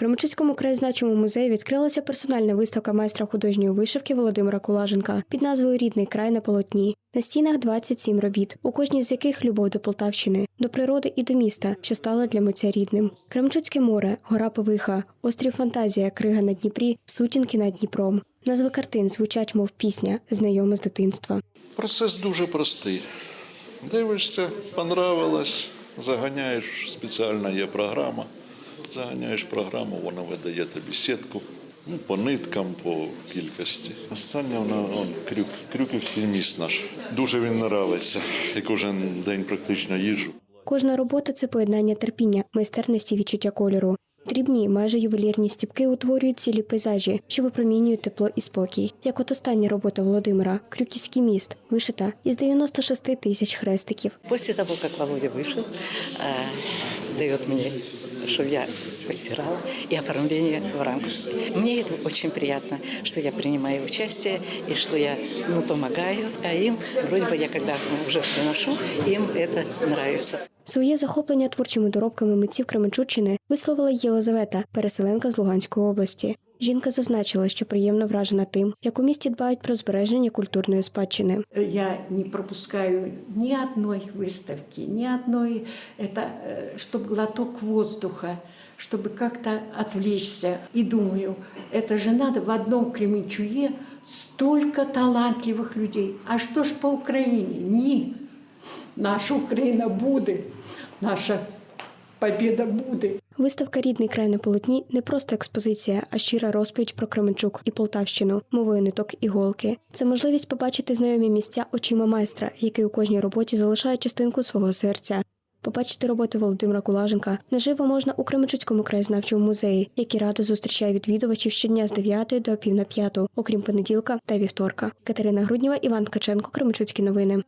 Кременчуцькому краєзнавчому музеї відкрилася персональна виставка майстра художньої вишивки Володимира Кулаженка під назвою Рідний край на полотні. На стінах 27 робіт, у кожній з яких любов до Полтавщини, до природи і до міста, що стало для митця рідним. Кременчуцьке море, гора Повиха, острів Фантазія, Крига на Дніпрі, сутінки над Дніпром. Назви картин звучать, мов пісня, знайома з дитинства. Процес дуже простий. Дивишся, понравилось, заганяєш, спеціальна є програма. Заганяєш програму, вона видає тобі сітку. Ну, по ниткам, по кількості. Останнє вона он, крюк, крюківський міст наш. Дуже він нравиться. І кожен день практично їжджу. Кожна робота це поєднання терпіння, майстерності, відчуття кольору. Дрібні, майже ювелірні стіпки утворюють цілі пейзажі, що випромінюють тепло і спокій. Як от остання робота Володимира Крюківський міст, вишита із 96 тисяч хрестиків. После того, как Володя вышел, э, дает мне, чтобы я постирала, и оформление в рамках. Мне это очень приятно, что я принимаю участие и что я ну, помогаю, а им, вроде бы я когда уже приношу, им это нравится. Своє захоплення творчими доробками митців Кременчуччини висловила Єлизавета, переселенка з Луганської області. Жінка зазначила, що приємно вражена тим, як у місті дбають про збереження культурної спадщини. Я не пропускаю ни одной выставки, ни одной, это чтобы глоток воздуха, чтобы как-то отвлечься. И думаю, это же надо в одном Кременчуге столько талантливых людей. А что ж по Украине? Ні. Наша Україна буде, наша побіда буде. Виставка Рідний край на полотні не просто експозиція, а щира розповідь про Кременчук і Полтавщину, мовою ниток і голки. Це можливість побачити знайомі місця очима майстра, який у кожній роботі залишає частинку свого серця. Побачити роботи Володимира Кулаженка наживо можна у Кременчуцькому краєзнавчому музеї, який радо зустрічає відвідувачів щодня з 9 до пів на п'яту, окрім понеділка та вівторка. Катерина Грудніва, Іван Ткаченко, Кременчуцькі новини.